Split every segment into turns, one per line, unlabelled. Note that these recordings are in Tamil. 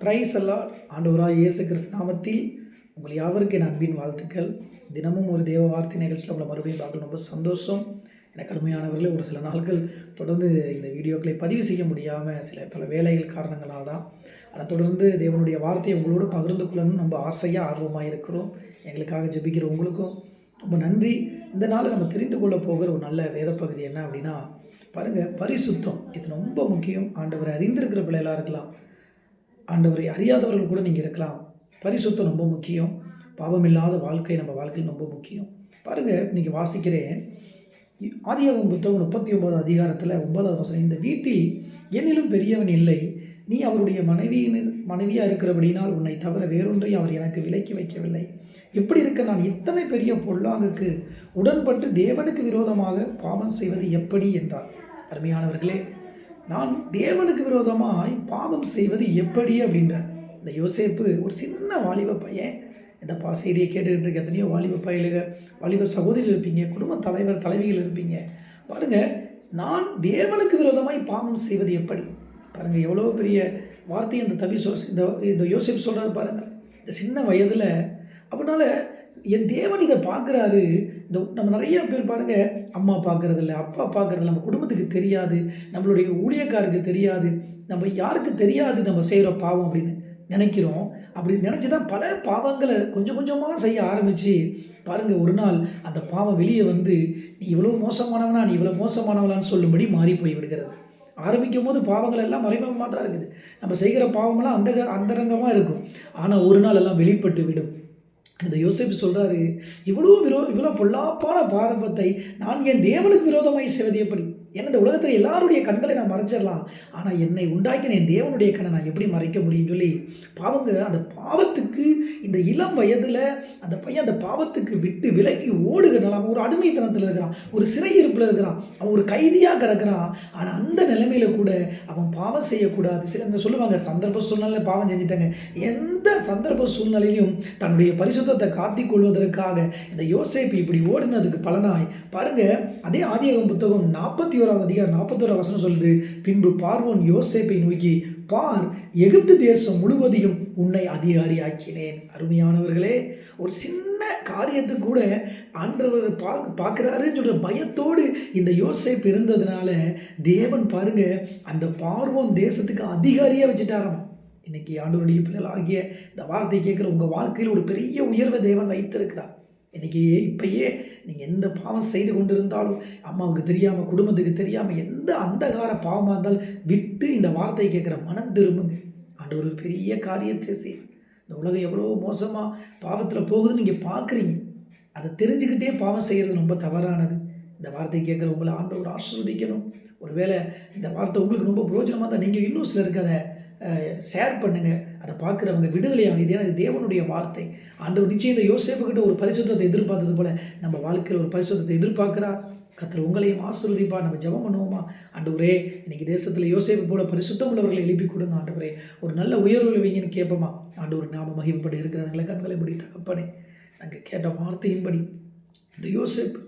பிரைஸ் எல்லாம் ஆண்டவராக இயேசு கிறிஸ்து நாமத்தில் உங்கள் யாவருக்கு என் அன்பின் வாழ்த்துக்கள். தினமும் ஒரு தேவ வார்த்தை நிகழ்ச்சியில் உங்களை மறுபடியும் பார்க்க ரொம்ப சந்தோஷம். எனக்கு அருமையானவர்களே ஒரு சில நாட்கள் தொடர்ந்து இந்த வீடியோக்களை பதிவு செய்ய முடியாமல் சில பல வேலைகள் காரணங்களால் தான் ஆனால் தொடர்ந்து தேவனுடைய வார்த்தையை உங்களோடு பகிர்ந்து கொள்ளணும்னு ரொம்ப ஆசையாக ஆர்வமாக இருக்கிறோம். எங்களுக்காக ஜெபிக்கிற உங்களுக்கும் ரொம்ப நன்றி. இந்த நாள் நம்ம தெரிந்து கொள்ள போகிற ஒரு நல்ல வேத பகுதி என்ன அப்படின்னா பாருங்கள் பரிசுத்தம். இது ரொம்ப முக்கியம். ஆண்டவரை அறிந்திருக்கிற பிள்ளைகளாக இருக்கலாம். ஆண்டவரை அறியாதவர்கள் கூட நீங்கள் இருக்கலாம். பரிசுத்தம் ரொம்ப முக்கியம். பாவம் இல்லாத வாழ்க்கை நம்ம வாழ்க்கையில் ரொம்ப முக்கியம். பாருங்கள் இன்றைக்கி வாசிக்கிறேன். ஆதியாகமம் புத்தகம் முப்பத்தி ஒன்பது அதிகாரத்தில் ஒன்பதாவது வசனம் இந்த வீட்டில் என்னிலும் பெரியவன் இல்லை. நீ அவருடைய மனைவியின் மனைவியாக இருக்கிறபடினால் உன்னை தவிர வேறொன்றையும் அவர் எனக்கு விலக்கி வைக்கவில்லை. எப்படி இருக்க நான் இத்தனை பெரிய பொல்லாங்குக்கு உடன்பட்டு தேவனுக்கு விரோதமாக பாவம் செய்வது எப்படி? என்றார். அருமையானவர்களே நான் தேவனுக்கு விரோதமாய் பாவம் செய்வது எப்படி அப்படின்றார். இந்த யோசேப்பு ஒரு சின்ன வாலிப பையன். இந்த பா செய்தியை கேட்டுக்கிட்டு இருக்க எத்தனையோ வாலிப பயிலுக வாலிப சகோதரிகள் இருப்பீங்க குடும்ப தலைவர் தலைவிகள் இருப்பீங்க. பாருங்கள் நான் தேவனுக்கு விரோதமாய் பாவம் செய்வது எப்படி? பாருங்கள் எவ்வளோ பெரிய வார்த்தை இந்த தவி சொல் இந்த இந்த யோசிப்பு சொல்கிறாரு பாருங்கள் இந்த சின்ன வயதில் அப்படினால என் தேவன் இதை பார்க்குறாரு. இந்த நம்ம நிறைய பேர் பாருங்கள் அம்மா பார்க்குறதில்ல அப்பா பார்க்குறதில்ல. நம்ம குடும்பத்துக்கு தெரியாது நம்மளுடைய ஊழியக்காருக்கு தெரியாது நம்ம யாருக்கு தெரியாது நம்ம செய்கிற பாவம் அப்படின்னு நினைக்கிறோம். அப்படி நினச்சி தான் பல பாவங்களை கொஞ்சம் கொஞ்சமாக செய்ய ஆரம்பித்து பாருங்கள் ஒரு நாள் அந்த பாவம் வெளியே வந்து நீ இவ்வளோ மோசமானவனா நீ இவ்வளோ மோசமானவளான்னு சொல்லும்படி மாறி போய் விடுகிறது ஆரம்பிக்கும் போது பாவங்கள் எல்லாம் மறைமுகமாக தான் இருக்குது. நம்ம செய்கிற பாவமெல்லாம் அந்த அந்தரங்கமாக இருக்கும். ஆனால் ஒரு நாள் எல்லாம் வெளிப்பட்டு விடும். இந்த யோசிப்பு சொல்கிறாரு இவ்வளோ விரோ இவ்வளோ பொல்லாப்பான பாரம்பத்தை நான் என் தேவனுக்கு விரோதமாய் செய்வது எப்படி? ஏன்னா இந்த உலகத்தில் எல்லாருடைய கண்களை நான் மறைச்சிடலாம். ஆனால் என்னை உண்டாக்கின என் தேவனுடைய கண்ணை நான் எப்படி மறைக்க முடியும்? சொல்லி பாவங்க அந்த பாவத்துக்கு இந்த இளம் வயதில் அந்த பையன் அந்த பாவத்துக்கு விட்டு விலகி ஓடுகிறனால அவன் ஒரு அடிமைத்தனத்தில் இருக்கிறான். ஒரு சிறையிருப்பில் இருக்கிறான். அவன் ஒரு கைதியாக கிடக்கிறான். ஆனால் அந்த நிலைமையில் கூட அவன் பாவம் செய்யக்கூடாது. சில சொல்லுவாங்க சந்தர்ப்ப சூழ்நிலை பாவம் செஞ்சுட்டாங்க. எந்த எந்த சந்தர்ப்ப சூழ்நிலையும் தன்னுடைய பரிசுத்தத்தை காத்திக் கொள்வதற்காக இந்த யோசேப்பு இப்படி ஓடினதுக்கு பலனாய். பாருங்க அதே ஆதியகம் புத்தகம் நாற்பத்தி ஓராவது அதிகாரம் நாற்பத்தோரா வசனம் சொல்லுது பின்பு பார்வோன் யோசேப்பை நோக்கி பார் எகிப்து தேசம் முழுவதையும் உன்னை அதிகாரியாக்கினேன். அருமையானவர்களே ஒரு சின்ன காரியத்துக்கு கூட ஆண்டவர் பா பார்க்குறாருன்னு சொல்கிற பயத்தோடு இந்த யோசேப்பு இருந்ததுனால தேவன் பாருங்க அந்த பார்வோன் தேசத்துக்கு அதிகாரியாக வச்சுட்டாராம். இன்னைக்கு ஆண்டவருடைய பிள்ளைகளாகிய இந்த வார்த்தை கேட்குற உங்கள் வாழ்க்கையில் ஒரு பெரிய உயர்வை தேவன் வைத்திருக்கிறார். இன்றைக்கி இப்பயே நீங்கள் எந்த பாவம் செய்து கொண்டு இருந்தாலும் அம்மாவுக்கு தெரியாமல் குடும்பத்துக்கு தெரியாமல் எந்த அந்தகார பாவமாக இருந்தாலும் விட்டு இந்த வார்த்தையை கேட்குற மனம் திரும்புங்க. ஆண்டு ஒரு பெரிய காரியத்தை செய்யும் இந்த உலகம் எவ்வளோ மோசமாக பாவத்தில் போகுதுன்னு நீங்கள் பார்க்குறீங்க. அதை தெரிஞ்சுக்கிட்டே பாவம் செய்கிறது ரொம்ப தவறானது. இந்த வார்த்தை கேட்குற உங்களை ஆண்டவர் ஆசிர்வதிக்கணும். ஒருவேளை இந்த வார்த்தை உங்களுக்கு ரொம்ப பிரோஜனமாக தான் நீங்கள் இன்னும் சிலருக்கு அதை ஷேர் பண்ணுங்கள் அதை பார்க்குறவங்க விடுதலை ஆகுது ஏன்னா இது தேவனுடைய வார்த்தை. ஆண்டவர் நிச்சயம் இந்த யோசேப்புக்கிட்ட ஒரு பரிசுத்தத்தை எதிர்பார்த்தது போல் நம்ம வாழ்க்கையில் ஒரு பரிசுத்தத்தை எதிர்பார்க்குறா கத்தர் உங்களையும் ஆசீர்வதிப்பா நம்ம ஜபம் பண்ணுவோமா? ஆண்டவரே இன்னைக்கு தேசத்தில் யோசேப்பு போல பரிசுத்தம் உள்ளவர்களை எழுப்பி கொடுங்க ஆண்டவரே. ஒரு நல்ல உயர்வுகளை வைங்கன்னு கேட்போமா? ஆண்டவர் நாம மகிமைப்பட்டு இருக்கிறாங்களே கண்களை முடி தகப்பனே. நாங்கள் கேட்ட வார்த்தையின்படி இந்த யோசேப்பு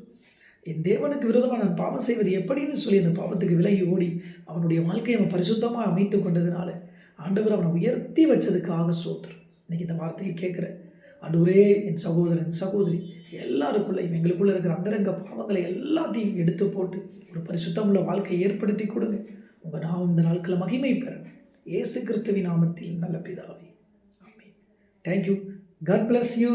என் தேவனுக்கு விரோதமாக நான் பாவம் செய்வது எப்படின்னு சொல்லி அந்த பாவத்துக்கு விலகி ஓடி அவனுடைய வாழ்க்கையை அவன் பரிசுத்தமாக அமைத்து கொண்டதுனால ஆண்டவர் அவனை உயர்த்தி வச்சதுக்காக சோத்திரம். இன்னைக்கு இந்த வார்த்தையை கேட்குற ஆண்டவரே என் சகோதரன் சகோதரி எல்லாருக்குள்ளையும் எங்களுக்குள்ளே இருக்கிற அந்தரங்க பாவங்களை எல்லாத்தையும் எடுத்து போட்டு ஒரு பரிசுத்தமுள்ள வாழ்க்கையை ஏற்படுத்தி கொடுங்க. உங்கள் நாம் இந்த நாட்களில் மகிமை பெறும் இயேசு கிறிஸ்துவின் நாமத்தில் நல்ல பிதாவே. ஆமென். Thank you God bless you